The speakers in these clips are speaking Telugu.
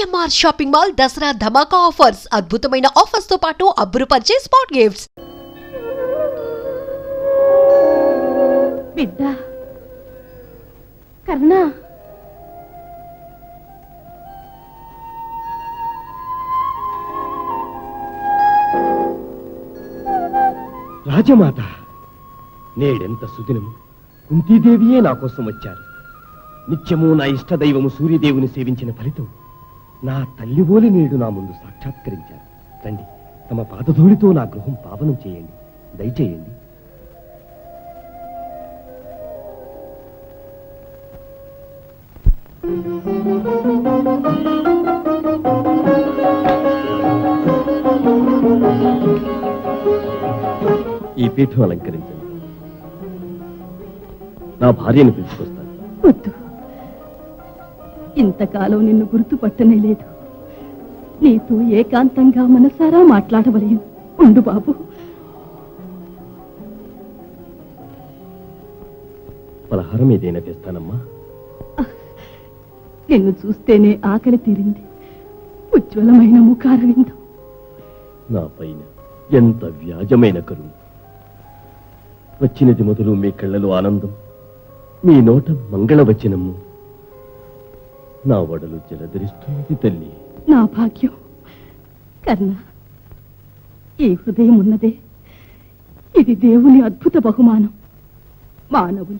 సిఎంఆర్ షాపింగ్ మాల్ దసరా ధమాకా ఆఫర్స్ అద్భుతమైన ఆఫర్స్తో పాటు అబ్బురుపరిచే స్పాట్ గిఫ్ట్స్. బిడ్డ కర్ణ. రాజమాత నేడెంత సుదినము కుంతీదేవియే నా కోసం వచ్చారు. నిత్యము నా ఇష్టదైవము సూర్యదేవుని సేవించిన ఫలితం. నా తల్లిబోలి నేడు నా ముందు సాక్షాత్కరించారు. తండ్రి తమ పాదధూళితో నా గృహం పావనం చేయండి దయచేయండి. ఈ పీఠం అలంకరించండి. నా భార్యను పిలుచుకొస్తాను. ఇంతకాలం నిన్ను గుర్తుపట్టనే లేదు. నీతో ఏకాంతంగా మనసారా మాట్లాడవలేను. ఉండు బాబు. పలహారం ఏదైనా తెస్తానమ్మా. నిన్ను చూస్తేనే ఆకలి తీరింది. ఉజ్వలమైన ముఖారవిందం నా పైన ఎంత వ్యాజమైన కరుణ వచ్చినది మొదలు మీ కళ్ళలో ఆనందం. మీ నోట మంగళవచనము నా వడలు జలధరిస్తున్నది తల్లి. నా భాగ్యం. కర్ణ ఈ హృదయం ఉన్నదే. ఇది దేవుని అద్భుత బహుమానం. మానవులు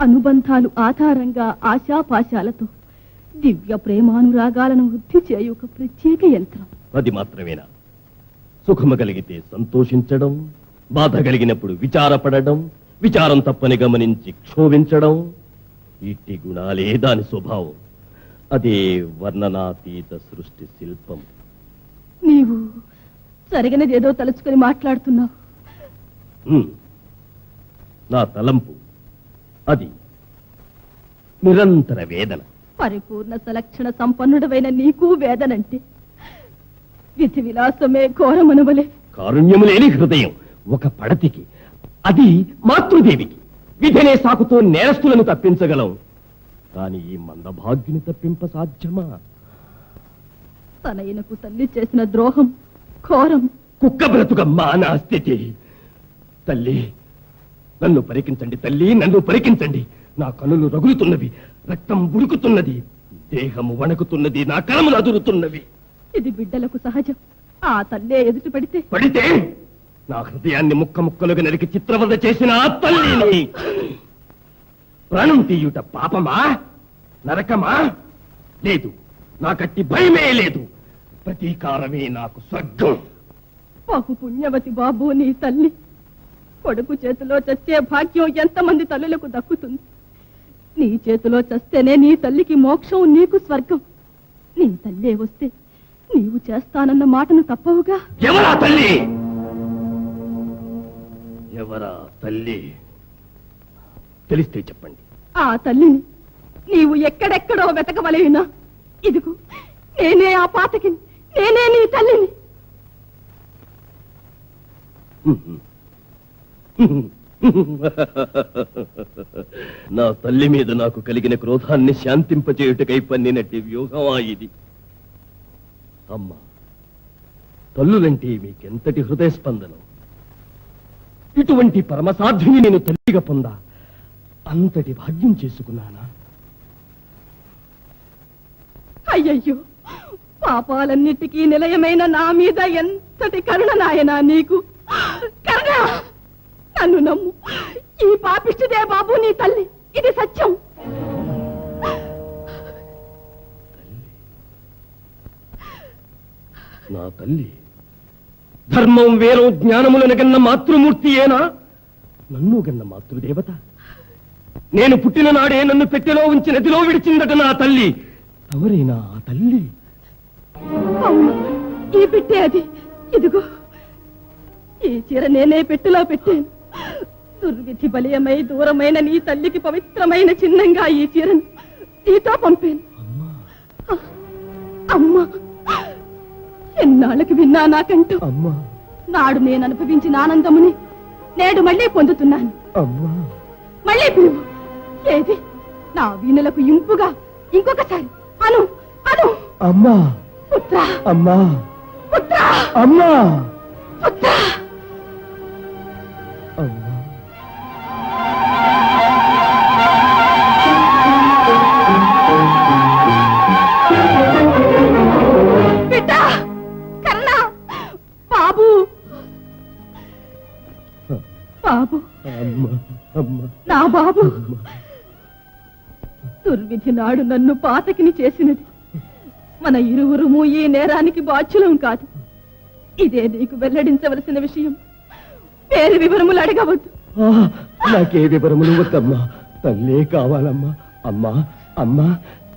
అనుబంధాలు ఆధారంగా ఆశాపాశాలతో దివ్య ప్రేమానురాగాలను వృద్ధి చేయు ఒక ప్రత్యేక యంత్రం. అది మాత్రమేనా? సుఖము కలిగితే సంతోషించడం బాధ కలిగినప్పుడు విచారపడడం విచారం తప్పని గమనించి క్షోభించడం ఇట్టి గుణాలే దాని స్వభావం. అదే వర్ణనాతీత సృష్టి శిల్పం. నీవు జరిగినదేదో తలుచుకొని మాట్లాడుతున్నావు. నా తలంపు. అది నిరంతర వేదన. పరిపూర్ణ సలక్షణ సంపన్నుడవైన నీకు వేదనంటే విధి విలాసమే ఘోరమనువలే. కారుణ్యము లేని హృదయం ఒక పడతికి అది మాతృదేవికి. విధినే సాకుతో నేరస్తులను తప్పించగలం కాని ఈ మందభాగ్యుని తప్పింప సాధ్యమా? తనయునకు తల్లి చేసిన ద్రోహం ఘోరం. కుక్క బ్రతుక మానా స్థితి. తల్లి నన్ను పరికించండి తల్లి నన్ను పరికించండి. నా కనులు రగులుతున్నవి రక్తం బుడుకుతున్నది దేహము వణకుతున్నది నా కలములు అదురుతున్నవి. ఇది బిడ్డలకు సహజం. ఆ తల్లే ఎదుటి పడితే పడితే నా హృదయాన్ని ముక్క ముక్కలుగా నరికి చిత్రవద చేసిన ఆ తల్లిని. ప్రాణం తీయుట పాపమా? నరకమా? లేదు. నాకట్టి భయమే లేదు. ప్రతీకారమే నాకు స్వర్గం. బహు పుణ్యవతి బాబు నీ తల్లి. కొడుకు చేతిలో చచ్చే భాగ్యం ఎంతమంది తల్లులకు దక్కుతుంది. నీ చేతిలో చస్తేనే నీ తల్లికి మోక్షం నీకు స్వర్గం. నీ తల్లే వస్తే నీవు చేస్తానన్న మాటను తప్పవుగా? ఎవరా తల్లి? ఎవరా తల్లి? తెలిస్తే చెప్పండి. ఆ తల్లిని నీవు ఎక్కడెక్కడో వెతకవలేనా? ఇదిగో నేనే ఆ పాతకి నేనే నీ తల్లిని. నా తల్లి మీద నాకు కలిగిన క్రోధాన్ని శాంతింపచేయుటకై పన్నినట్టి వ్యూహమా ఇది? అమ్మా తల్లులంటే మీకెంతటి హృదయ స్పందనం ఇటువంటి పరమసాధ్యుని నేను తల్లిగా పొందా అంతటి భాగ్యం చేసుకున్నానా? అయ్యయ్యో పాపాలన్నిటికీ నిలయమైన నా మీద ఎంతటి కరుణ నాయనా నీకు? కరుణ నన్ను నమ్ము. ఈ పాపిష్టిదే బాబు నీ తల్లి. ఇది సత్యం. నా తల్లి ధర్మం వేరం జ్ఞానములను గన్న మాతృమూర్తి ఏనా? నన్ను గన్న మాతృదేవత. నేను పుట్టిన నాడే నన్ను పెట్టెలో ఉంచి నదిలో విడిచిందట నా తల్లి. తమరేనా ఆ తల్లి? ఈ పెట్టే అది. ఇదిగో ఈ చీర నేనే పెట్టెలో పెట్టాను. దుర్విధి బలీయమై దూరమైన నీ తల్లికి పవిత్రమైన చిహ్నంగా ఈ చీరను నీతో పంపాను. అమ్మా. అమ్మా ఎన్నాళ్ళకి విన్నా నాకంటూ. అమ్మా. నాడు నేను అనుభవించిన ఆనందముని నేడు మళ్ళీ పొందుతున్నాను. అమ్మా. మళ్ళీ పిలువు. ఏది? నా వీణులకు ఇంపుగా ఇంకొకసారి. అను అను. అమ్మా. పుత్ర. అమ్మా. పుత్ర. అమ్మా. పుత్ర. విధి నాడు నన్ను పాతకిని చేసినది. మన ఇరువురుము ఈ నేరానికి బాధ్యులం కాదు. ఇదే నీకు వెల్లడించవలసిన విషయం. పేరు వివరములు అడగవద్దు. నాకే వివరములు వద్దమ్మా. తల్లే కావాలమ్మా. అమ్మా అమ్మా.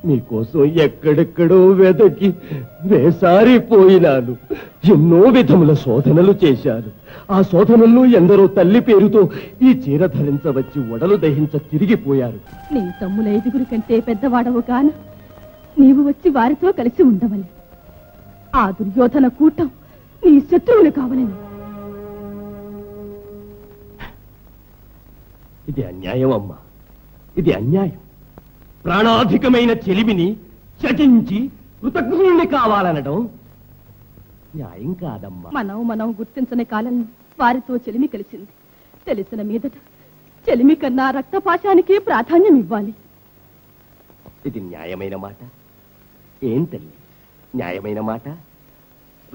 నీకోసం ఎక్కడెక్కడో వెదకి వేసారిపోయినాను. ఎన్నో విధముల శోధనలు చేశారు ఆ శోధనల్లో ఎందరో తల్లి పేరుతో ఈ చీర ధరించవచ్చి ఒడలు దహించ తిరిగిపోయారు. నీ తమ్ముల ఐదుగురు కంటే పెద్దవాడవు కాన. నీవు వచ్చి వారితో కలిసి ఉండవలే. ఆ దుర్యోధన కూటం నీ శత్రువులు కావాలని. ఇది అన్యాయం అమ్మా. ఇది అన్యాయం. ప్రాణాధికమైన చెలిమిని చటించి కృతజ్ఞుణ్ణి కావాలనడం న్యాయం కాదమ్మా. మనం మనం గుర్తించని కాలంలో వారితో చెలిమి కలిసింది. తెలిసిన మీదట చెలిమి కన్నా రక్తపాశానికి ప్రాధాన్యం ఇవ్వాలి. ఇది న్యాయమైన మాట. ఏం తల్లి? న్యాయమైన మాట?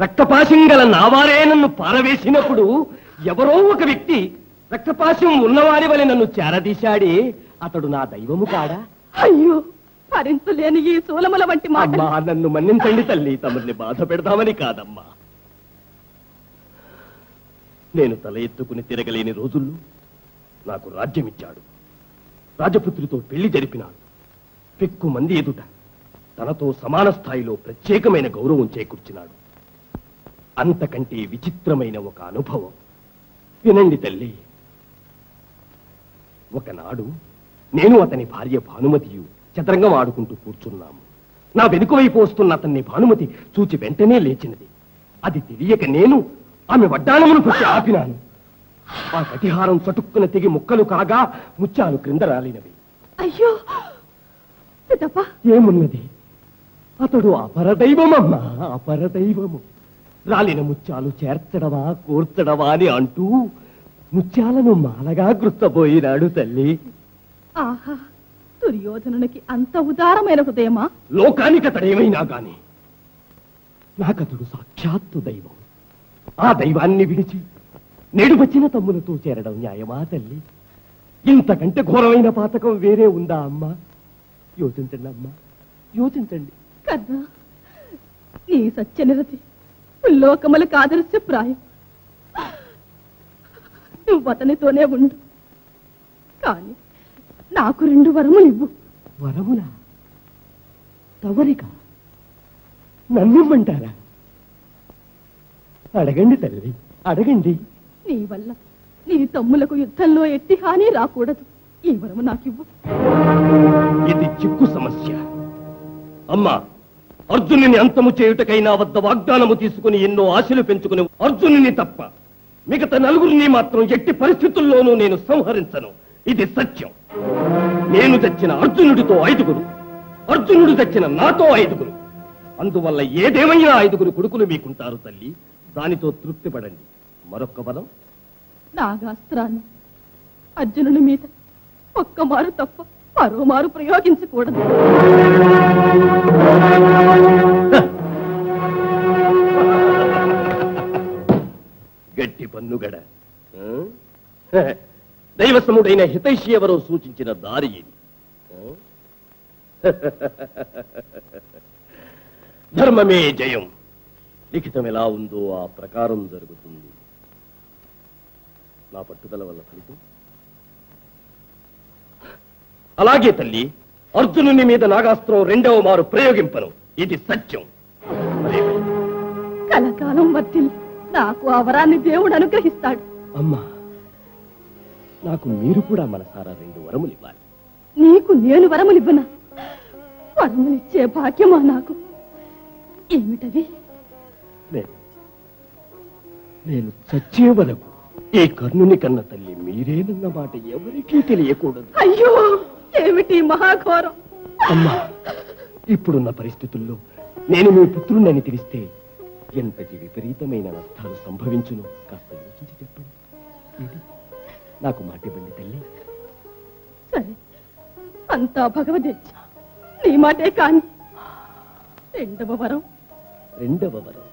రక్తపాశం గల నావారే నన్ను పారవేసినప్పుడు ఎవరో ఒక వ్యక్తి రక్తపాశం ఉన్నవారి వలె నన్ను చేరదీశాడే అతడు నా దైవము కాడా? అయ్యో భరించలేని ఈ సూలముల వంటి మాట. అమ్మా నన్ను మన్నించండి తల్లి. తమని బాధ పెడదామని కాదమ్మా. నేను తల ఎత్తుకుని తిరగలేని రోజుల్లో నాకు రాజ్యమిచ్చాడు. రాజపుత్రితో పెళ్ళి జరిపినాడు. పెక్కు మంది ఎదుట తనతో సమాన స్థాయిలో ప్రత్యేకమైన గౌరవం చేకూర్చినాడు. అంతకంటే విచిత్రమైన ఒక అనుభవం. వినండి తల్లి. ఒకనాడు నేను అతని భార్య భానుమతియు చదరంగం ఆడుకుంటూ కూర్చున్నాము. నా వెనుక వైపు వస్తున్న అతన్ని భానుమతి చూచి వెంటనే లేచినది. అది తెలియక నేను ఆమె వడ్డాణమును పెట్టి ఆపినాను. ఆ కటిహారం చటుక్కున తెగి ముక్కలు కాగా ముత్యాలు క్రింద రాలినవి. అయ్యో! ఏమున్నది? అతడు అపరదైవమమ్మా అపరదైవము. రాలిన ముత్యాలు చేర్చడమా కూర్చడమా అని అంటూ ముత్యాలను మాలగా గుర్తపోయినాడు తల్లి. ఆహా దుర్యోధనునికి అంత ఉదారమైన హృదయమా? లోకానికి అతడేమైనా గాని నాకతడు సాక్షాత్తు దైవం. ఆ దైవాన్ని విడిచి నేడు వచ్చిన తమ్ములతో చేరడం న్యాయమా తల్లి? ఇంతకంటే ఘోరమైన పాతకం వేరే ఉందా అమ్మా? యోచించండి అమ్మా యోచించండి. కర్ణ నీ సత్యనిరతి లోకములకు ఆదర్శప్రాయం నువ్వు అతనితోనే ఉండు. కానీ నాకు రెండు వరములు ఇవ్వు. వరములా తవరిక? నన్నిమ్మంటారా? అడగండి తల్లి అడగండి. నీ వల్ల నీ తమ్ములకు యుద్ధంలో ఎట్టి హాని రాకూడదు. ఈ వరము నాకివ్వు. ఇది చిక్కు సమస్య. అమ్మా అర్జునుని అంతము చేయుటకై నా వద్ద వాగ్దానము తీసుకుని ఎన్నో ఆశలు పెంచుకుని అర్జునుని తప్ప మిగతా నలుగురిని మాత్రం ఎట్టి పరిస్థితుల్లోనూ నేను సంహరించను. ఇది సత్యం. నేను తెచ్చిన అర్జునుడితో ఐదుగురు అర్జునుడు తెచ్చిన నాతో ఐదుగురు. అందువల్ల ఏదేమైనా ఐదుగురు కొడుకులు మీకుంటారు తల్లి. దానితో తృప్తి పడండి మరొక్క బలం? నాగాస్త్రాన్ని. అర్జునుని మీద ఒక్క మారు తప్ప మరో మారు ప్రయోగించకూడదు. గట్టి పన్నుగడ? దైవసముడైన హితైషి ఎవరో సూచించిన దారి ఇది? ధర్మమే జయం. లిఖితం ఎలా ఉందో ఆ ప్రకారం జరుగుతుంది. నా పట్టుదల వల్ల ఫలితం? అలాగే తల్లి అర్జునుని మీద నాగాస్త్రం రెండవ మారు ప్రయోగింపను. ఇది సత్యం. కలకాలం వర్తిల్లి నాకు ఆ వరాన్ని దేవుడు అనుగ్రహిస్తాడు. అమ్మా. నాకు మీరు కూడా మనసారా రెండు వరములు ఇవ్వాలి నీకు నేను వరములివ్వనా? వరములిచ్చే భాగ్యమా నాకు? ఏమిటవి నేను నేను చచ్చే వరకు ఈ కర్ణుని కన్న తల్లి మీరేనన్న మాట ఎవరికీ తెలియకూడదు. అయ్యో ఏమిటి మహాఘోరం? అమ్మా ఇప్పుడున్న పరిస్థితుల్లో నేను మీ పుత్రుణ్ణని తెలిస్తే ఎంతటి విపరీతమైన నష్టాలు సంభవించును? కాస్త యోచించి చెప్పండి. నాకు మాటివ్వండి తల్లి. సరే అంతా భగవదేచ్ఛ నీ మాటే కాని రెండవ వరం. రెండవ వరం.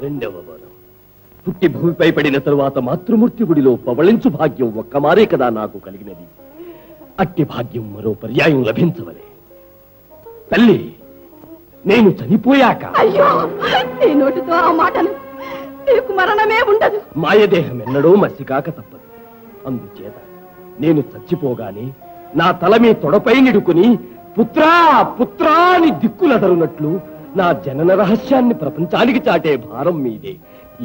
రెండవ వరం. పుట్టి భూమిపై పడిన తరువాత మాతృమూర్తి గుడిలో పవళించు భాగ్యం ఒక్కమారే కదా నాకు కలిగినది. అట్టి భాగ్యం మరో పర్యాయం లభించవలే. తల్లి నేను చనిపోయాక అయ్యో నీ నోటితో ఆ మాటలు నీకు మరణమే ఉండదు. మాయదేహం ఎన్నడూ మసికాక తప్పదు. అందుచేత నేను చచ్చిపోగానే నా తల మీ తొడపై నిడుకుని పుత్రా పుత్రా అని దిక్కులదరునట్లు నా జనన రహస్యాన్ని ప్రపంచానికి చాటే భారం మీదే.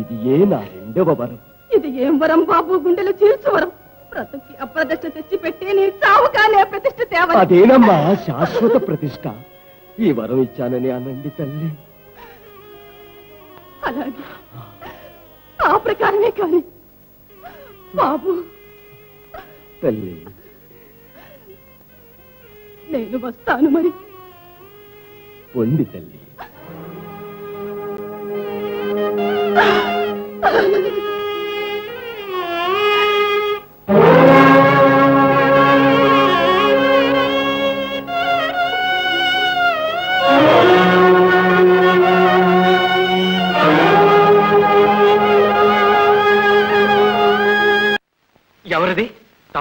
ఇది ఏ నా రెండవ వరం. ఇది ఏం వరం బాబు? గుండెలు చీల్చు వరం. బ్రతుకి తెచ్చి పెట్టి నీ చావుగానే ప్రతిష్ట తేవాలి అదేనమ్మా శాశ్వత ప్రతిష్ట. ఈ వరం ఇచ్చానని అనండి తల్లి. అలాగే. ఆ ప్రకారమే కాని. బాబు. తల్లి. నేను వస్తాను మరి. పొంది తల్లి.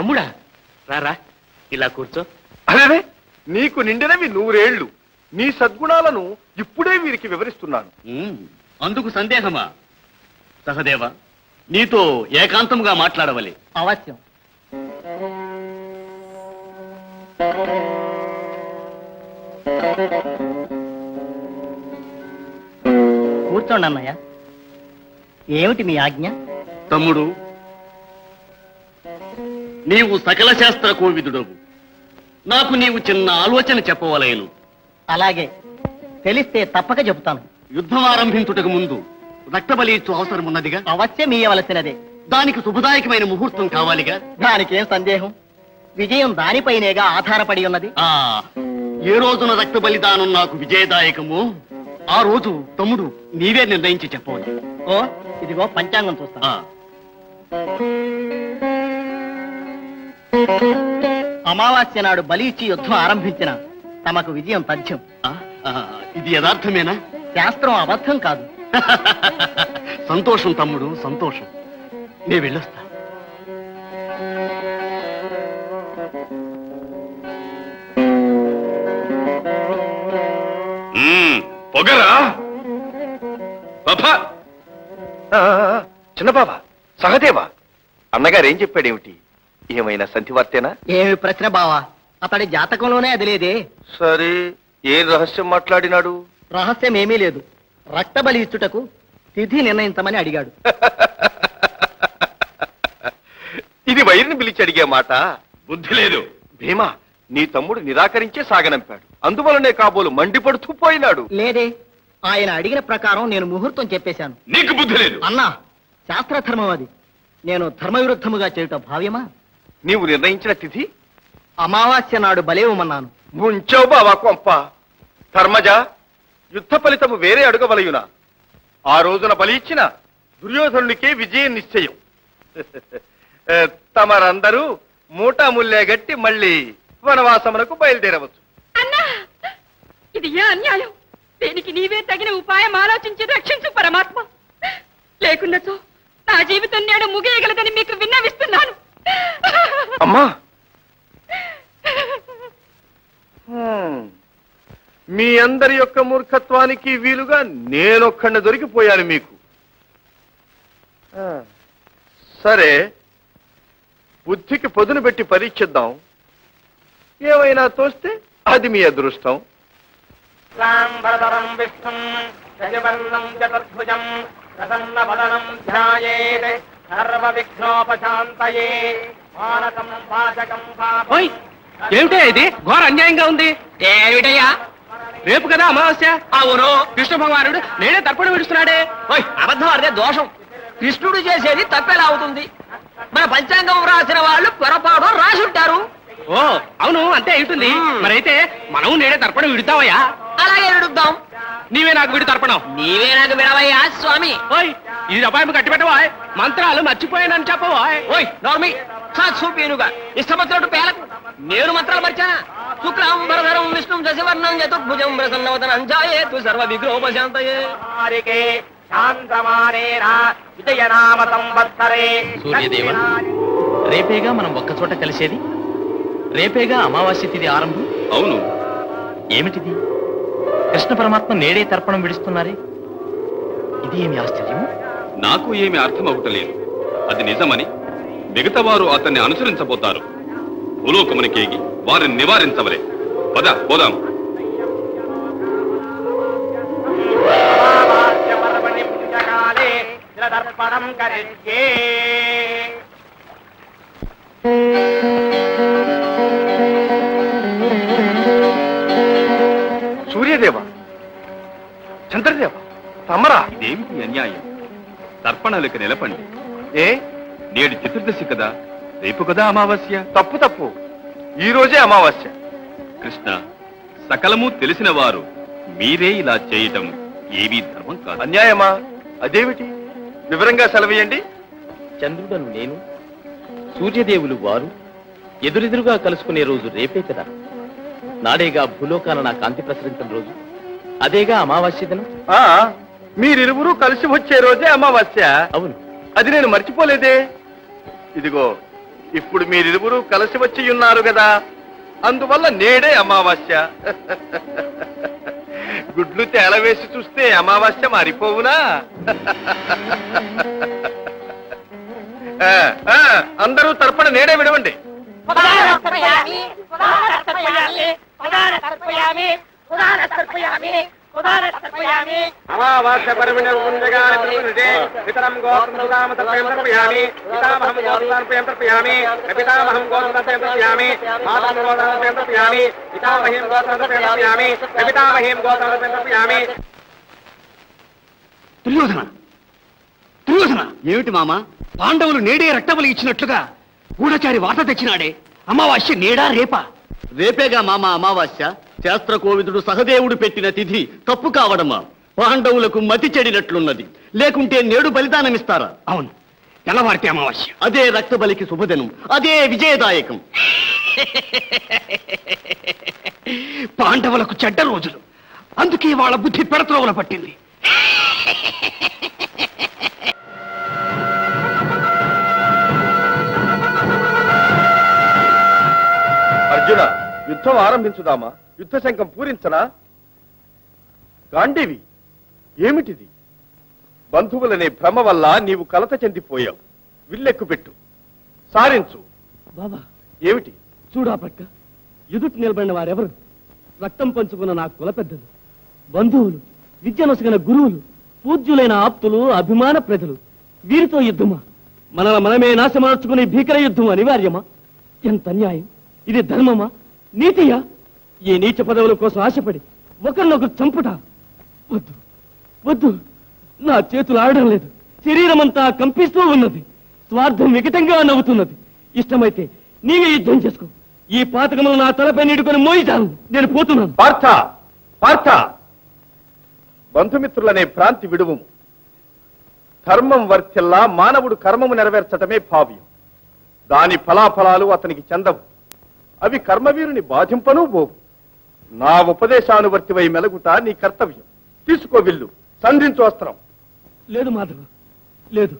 తమ్ముడా? రారా ఇలా కూర్చో. అరే నీకు నిండినవి నూరేళ్ళు నీ సద్గుణాలను ఇప్పుడే వీరికి వివరిస్తున్నాను. అందుకు సందేహమా? సహదేవ నీతో ఏకాంతముగా మాట్లాడవలే. అవశ్యం. కూర్చోండి అన్నయ్య ఏమిటి మీ ఆజ్ఞ? తమ్ముడు నీవు సకల శాస్త్ర కోవిదుడవు. నాకు నీవు చిన్న ఆలోచన చెప్పవలేను. అలాగే. తెలిస్తే తప్పక చెబుతాను. యుద్ధం ఆరంభించుటకు ముందు రక్తబలి ఇచ్చు అవసరం ఉన్నదిగా అవశ్యం ఇయ్యవలసినదే దానికి శుభదాయకమైన ముహూర్తం కావాలిగా? దానికేం సందేహం? విజయం దానిపైనేగా ఆధారపడి ఉన్నది. ఆ ఏ రోజున రక్త బలిదానం నాకు విజయదాయకమో ఆ రోజు తమ్ముడు నీవే నిర్ణయించి చెప్పవాలి. ఓ ఇదిగో పంచాంగం చూస్తా. అమావాస్య నాడు బలి ఇచ్చి యుద్ధం ఆరంభించిన తమకు విజయం తథ్యం. ఇది యథార్థమేనా? శాస్త్రం అబద్ధం కాదు. సంతోషం తమ్ముడు సంతోషం. నే వెళ్ళొస్తా. పొగరా? బాబా చిన్న బాబా సహదేవా? అన్నగారు ఏం చెప్పాడేమిటి? ఏమైనా సంధివార్తేనా? ఏమి ప్రశ్న బావా? అతడి జాతకంలోనే అది లేదే. సరే ఏం రహస్యం మాట్లాడినాడు? రహస్యం ఏమీ లేదు. రక్త బలి ఇచ్చుటకు తిథి నిర్ణయించమని అడిగాడు. ఇది వైరిని పిలిచి అడిగే మాట. బుద్ధి లేదు. భీమా నీ తమ్ముడు నిరాకరించే సాగనంపాడు. అందువలనే కాబోలు మండిపడుతూ పోయినాడు. లేదే. ఆయన అడిగిన ప్రకారం నేను ముహూర్తం చెప్పేశాను. నీకు బుద్ధి లేదు. అన్నా శాస్త్రధర్మం అది. నేను ధర్మవిరుద్ధముగా చేయుట భావ్యమా? నీవు నిర్ణయించిన తిథి? అమావాస్య నాడు బలేవమన్నాను ముంచావు బావా కొంప. ధర్మజ యుద్ధ ఫలితము వేరే అడుగవలయునా? ఆ రోజున బలి ఇచ్చిన దుర్యోధనుడికే విజయం నిశ్చయం. తమరందరూ మూటాముల్లే గట్టి మళ్ళీ వనవాసమునకు బయలుదేరవచ్చు. అన్నా ఇది ఏ అన్యాయం? దీనికి నీవే తగిన ఉపాయం ఆలోచించి రక్షించు పరమాత్మ. లేకున్నచో నా జీవితం నేడు ముగియగలదని మీకు విన్నవిస్తున్నాను. అమ్మా. మీ అందరి యొక్క మూర్ఖత్వానికి వీలుగా నేనొక్కడిని దొరికిపోయాను మీకు. ఆ, సరే బుద్ధికి పొదును పెట్టి పరీక్షిద్దాం. ఏమైనా తోస్తే అది మీ అదృష్టం. విష్ణుం చతుర్భుజం ధ్యాయేత్. సర్వ విఘ్నోపశాంతయే మానసం పాచకం ఓయ్ ఏమిటా ఇది? ఘోర అన్యాయంగా ఉంది. ఏమిటయ్యా? రేపు కదా అమావాస్య. అవును. కృష్ణ భగవానుడు నేనే తర్పణం విడుస్తున్నాడే. ఓయ్ అబద్ధం అదే దోషం. కృష్ణుడు చేసేది తప్పెలా అవుతుంది. మన పంచాంగం రాసిన వాళ్ళు పొరపాటు రాసి ఉంటారు ఓ అవును అంతే అవుతుంది మరైతే మనం నేడే తర్పణం విడుతావయ్యా. అలాగే విడుద్దాం నీవే నాకు విడి తర్పణం. నీవే నాకు విడవయ్యా స్వామి. ఓయ్ ఇది అపాయం కట్టి పెట్టవా మంత్రాలు మర్చిపోయానని చెప్పవా ఓయ్ నోర్మి. చూపేనుగా ఇష్టపత్రుడు పేలకు. నేను మంత్రాలు మర్చానా? శుక్లాంబరధరం విష్ణు శశివర్ణం చతుర్భుజం ప్రసన్నవతన అంజాయేతు సర్వ విగ్రహోపశాంతయే శాంతమానేరా విజయనామ సంవత్సరే. సూర్యదేవ రేపేగా మనం ఒక్కచోట కలిసేది? రేపేగా అమావాస్య తిథి ఆరంభం? అవును. ఏమిటిది? కృష్ణ పరమాత్మ నేడే తర్పణం విడుస్తున్నారే? ఇది ఏమి ఆశ్చర్యం నాకు ఏమి అర్థం అవటలేదు. అది నిజమని మిగతా వారు అతన్ని అనుసరించబోతారు. భూలోకమునికేగి వారిని నివారించవలే. పద పోదాం. జలదర్పణం కరిష్యే. సూర్యదేవ చంద్రదేవ తమరా? ఇదేమిటి అన్యాయం? తర్పణాలకు నిలపండి. ఏ? నేడు చతుర్దశి కదా రేపు కదా అమావాస్య? తప్పు తప్పు. ఈ రోజే అమావాస్య. కృష్ణ సకలము తెలిసిన వారు మీరే ఇలా చేయటం ఏమీ ధర్మం కాదు. అన్యాయమా? అదేమిటి? వివరంగా సెలవేయండి చంద్రుడను నేను సూర్యదేవులు వారు ఎదురెదురుగా కలుసుకునే రోజు రేపే కదా? నాడేగా భూలోకాన నా కాంతి ప్రసరించిన రోజు? అదేగా అమావాస్య దినం? ఆ మీరిరువురు కలిసి వచ్చే రోజే అమావాస్య. అవును. అది నేను మర్చిపోలేదే. ఇదిగో ఇప్పుడు మీరిరువురు కలిసి వచ్చి ఉన్నారు కదా. అందువల్ల నేడే అమావాస్య. గుడ్లు తేలవేసి చూస్తే అమావాస్య మారిపోవునా? ఆ, ఆ, అందరూ తర్పణ నేడే విడవండి. అమావాస్య పర్వణ పుణ్యకాల త్రిపురుషే పితరం గోత్రదామ తర్పయం తర్పయామి పితామహం గోత్రదార్పయం తర్పయామి పితామహం గోత్రదార్పయం తర్పయామి మాతాం గోత్రదార్పయం తర్పయామి పితామహీం గోత్రదార్పయం తర్పయామి పితామహీం గోత్రదార్పయం తర్పయామి. దుర్యోధన! దుర్యోధన! ఏమిటి మామ? పాండవులు నేడే రక్తబలి ఇచ్చినట్లుగా గూఢచారి వార్త తెచ్చినాడే. అమావాస్య నేడా రేపా? రేపేగా మామ అమావాస్య? శాస్త్ర కోవిదుడు సహదేవుడు పెట్టిన తిథి తప్పు కావడమా? పాండవులకు మతి చెడినట్లున్నది. లేకుంటే నేడు బలిదానమిస్తారా? అవును. తెల్లవారితే అమావాస్య. అదే రక్తబలికి శుభదినం. అదే విజయదాయకం. పాండవులకు చెడ్డ రోజులు. అందుకే వాళ్ళ బుద్ధి పెడత్రోవల పట్టింది. అర్జున యుద్ధం ఆరంభించుదామా? యుద్ధ శంఖం పూరించనా? గాంధీవి ఏమిటిది? బంధువులనే భ్రమ వల్ల నీవు కలత చెందిపోయావు. విల్లెక్కు పెట్టు సారించు. బాబా. ఏమిటి? చూడా పక్క ఎదుటి నిలబడిన వారెవరు? రక్తం పంచుకున్న నా కుల పెద్దలు బంధువులు విద్యనొసగిన గురువులు పూజ్యులైన ఆప్తులు అభిమాన ప్రజలు. వీరితో యుద్ధమా? మనల మనమే నాశమార్చుకునే భీకర యుద్ధం అనివార్యమా? ఎంత అన్యాయం! ఇది ధర్మమా? నీతియా? ఈ నీచ పదవుల కోసం ఆశపడి ఒకరినొకరు చంపుట? వద్దు. వద్దు. నా చేతులు ఆడడం లేదు. శరీరమంతా కంపిస్తూ ఉన్నది. స్వార్థం వికటంగా నవ్వుతున్నది. ఇష్టమైతే నీవే యుద్ధం చేసుకో. ఈ పాతకములు నా తలపై నీడుకొని మోయిచాను నేను పోతున్నాను. పార్థ! పార్థ! బంధుమిత్రులనే ప్రాంతి విడువు. ధర్మం వర్తిల్లా మానవుడు కర్మము నెరవేర్చటమే భావ్యం. దాని ఫలాఫలాలు అతనికి చెందవు. అవి కర్మవీరుని బాధింపను పోవు నా ఉపదేశానువర్తివై మెలగుట నీ కర్తవ్యం. తీసుకో విల్లు. సంధించు వస్త్రం లేదు మాధవ. లేదు.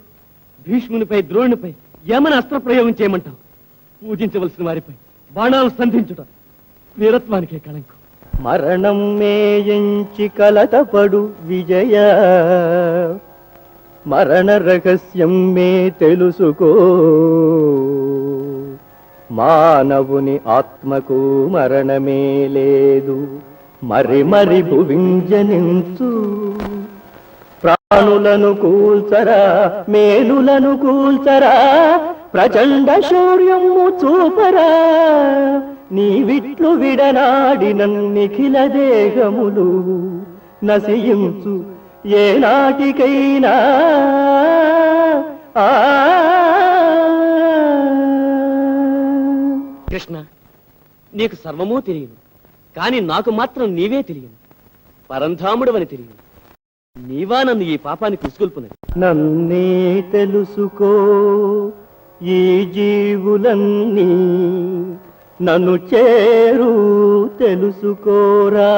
భీష్మునిపై ద్రోణునిపై ఏమని అస్త్ర ప్రయోగం చేయమంటావు. పూజించవలసిన వారిపై బాణాలు సంధించుట వీరత్వానికే కళంకం. మరణం మేయంచి కలతపడు విజయ. మరణ రహస్యం మే తెలుసుకో. మానవుని ఆత్మకు మరణమే లేదు. మరి మరి భువింజనించు. ప్రాణులను కూల్చరా మేలులను కూల్చరా ప్రచండ శౌర్యము చూపరా. నీ విట్లు విడనాడిన నిఖిల దేహములు నశించు. ఏ నాటికైనా ఆ కృష్ణ నీకు సర్వమూ తెలియను కాని నాకు మాత్రం నీవే తెలియను పరంధాముడు అని తెలియను నీవా నన్ను ఈ పాపానికి ఉసుగొల్పునది నన్నే తెలుసుకో ఈ జీవులన్నీ నన్ను చేరు తెలుసుకోరా.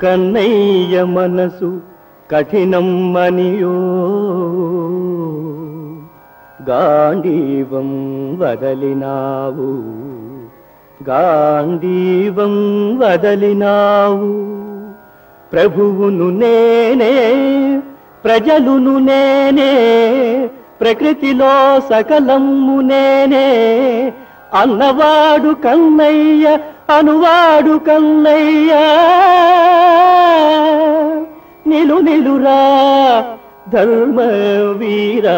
కన్నయ్య మనసు కఠినమ్మనియో గాంధీవం వదలినావు. గాంధీవం వదలినావు. ప్రభువును నేనే ప్రజలును నేనే ప్రకృతిలో సకలము నేనే. అన్నవాడు కన్నయ్య అనువాడు కన్నయ్య. నిలు నిలురా ధర్మ వీరా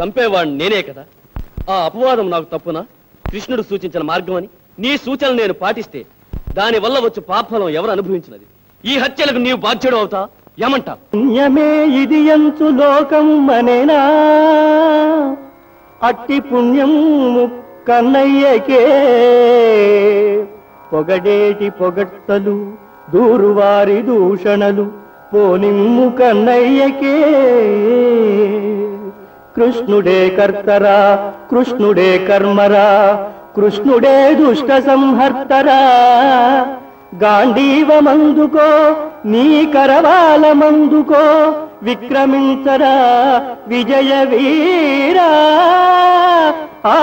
చంపేవాడు నేనే కదా. ఆ అపవాదం నాకు తప్పునా? కృష్ణుడు సూచించిన మార్గం అని నీ సూచనలు నేను పాటిస్తే దాని వల్ల వచ్చే పాపఫలం ఎవరు అనుభవించినది? ఈ హత్యలకు నీవు బాధ్యుడు అవుతా? ఏమంటా పుణ్యమే ఇది ఎంచు లోకం మనేనా అట్టి పుణ్యం కన్నయ్యకే పొగడేటి పొగడ్తలు దూరువారి దూషణలు పోనిమ్ము కన్నయ్యకే. కృష్ణుడే కర్తరా కృష్ణుడే కర్మరా కృష్ణుడే దుష్ట సంహర్తరా. గాంధీవమందుకో నీ కరవాలమందుకో విక్రమించరా విజయ వీరా ఆ, ఆ,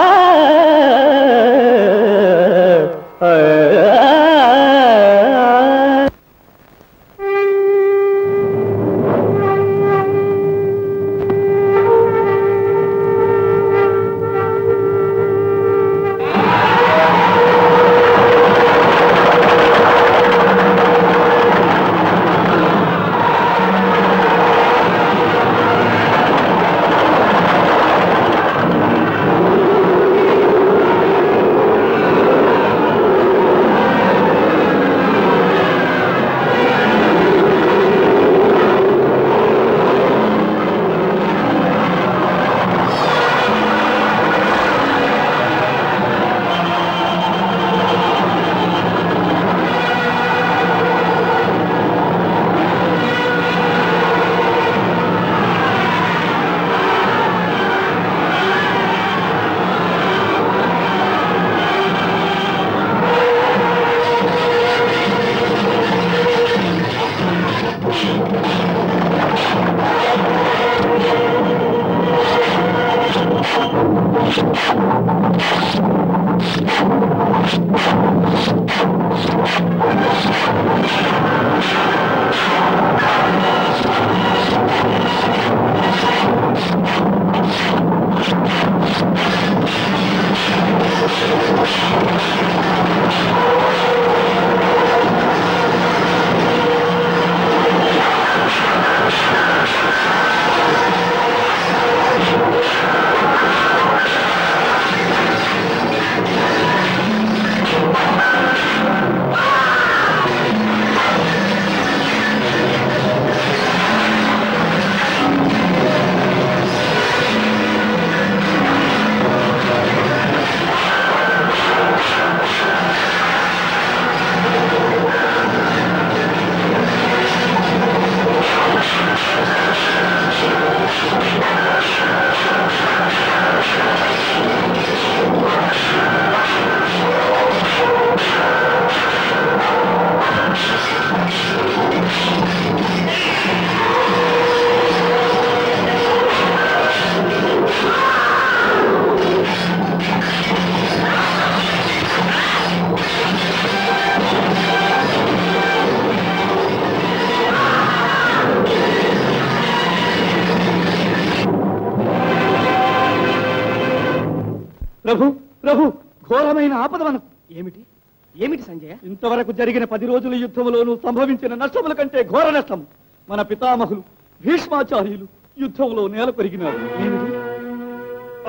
ఇంతవరకు జరిగిన పది రోజుల యుద్ధంలోనూ సంభవించిన నష్టముల కంటే ఘోర నష్టం మన పితామహులు భీష్మాచార్యులు యుద్ధంలో నేల పెరిగినారు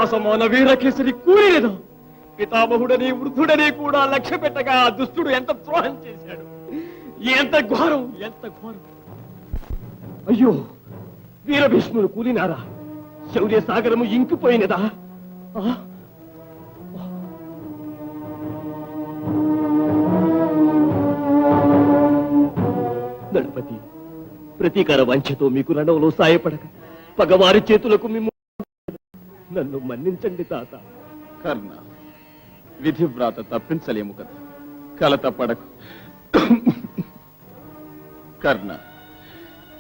అసమాన వీరకేసరి కూలేదు పితామహుడని వృద్ధుడని కూడా లక్ష్య పెట్టగా ఆ దుష్టుడు ఎంత ద్రోహం చేశాడు? ఎంత ఘోరం? ఎంత ఘోరం? అయ్యో వీర భీష్ములు కూలినారా? శౌర్య సాగరము ఇంకిపోయినదా దళపతి ప్రతీకార వంచతో మీకు రణంలో సాయపడక పగవారి చేతులకు మిమ్ము నన్ను మన్నించండి తాత. కర్ణ విధివ్రాత తప్పించలేము కదా. కలత పడకు. కర్ణ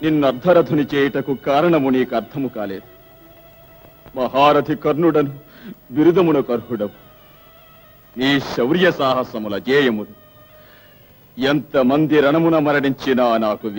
నిన్ను అర్ధరథుని చేయుటకు కారణము నీకు అర్థము కాలేదు. మహారథి కర్ణుడను బిరుదమునకు అర్హుడవు నీ శౌర్య సాహసముల జేయములు ఎంతమంది రణమున మరణించినా నాకు విజయం